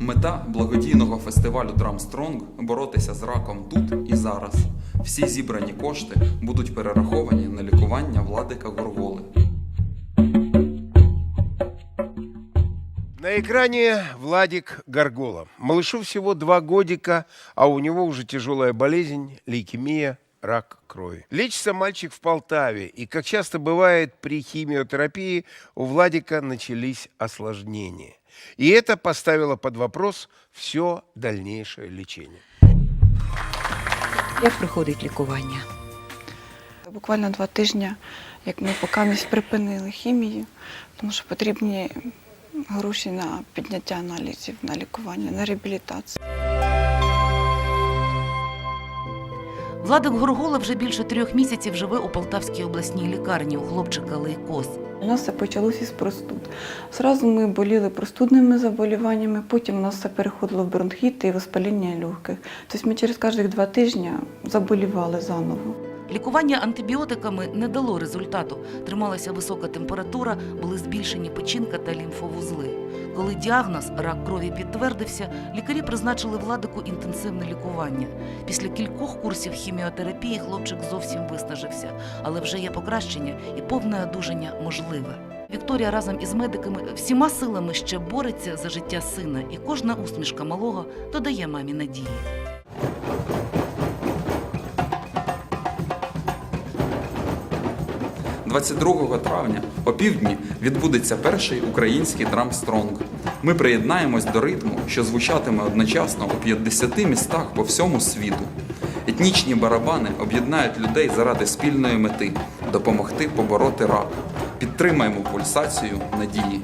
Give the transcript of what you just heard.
Мета благодійного фестивалю Драмстронг боротися з раком тут і зараз. Всі зібрані кошти будуть перераховані на лікування Владика Горголи. На экране Владик Горгола. Малышу всего два годика, а у него уже тяжелая болезнь, лейкемия, рак крови. Лечится мальчик в Полтаве, и, как часто бывает при химиотерапии, у Владика начались осложнения. И это поставило под вопрос все дальнейшее лечение. Як проходить лікування? Буквально два тижні, як ми поки припинили хімію, тому що потрібні гроші на підняття аналізів, на лікування, на реабілітацію. Владик Горгола вже більше трьох місяців живе у Полтавській обласній лікарні у хлопчика лейкоз. У нас все почалося із простуд. Зразу ми боліли простудними заболіваннями, потім у нас все переходило в бронхіти і воспаління легких. Тобто ми через кожних два тижні заболівали заново. Лікування антибіотиками не дало результату. Трималася висока температура, були збільшені печінка та лімфовузли. Коли діагноз рак крові підтвердився, лікарі призначили владику інтенсивне лікування. Після кількох курсів хіміотерапії хлопчик зовсім виснажився, але вже є покращення і повне одужання можливе. Вікторія разом із медиками всіма силами ще бореться за життя сина, і кожна усмішка малого додає мамі надії. – 22 травня о півдні відбудеться перший український драмстронг. Ми приєднаємось до ритму, що звучатиме одночасно у 50 містах по всьому світу. Етнічні барабани об'єднають людей заради спільної мети допомогти побороти рак. Підтримаємо пульсацію надії.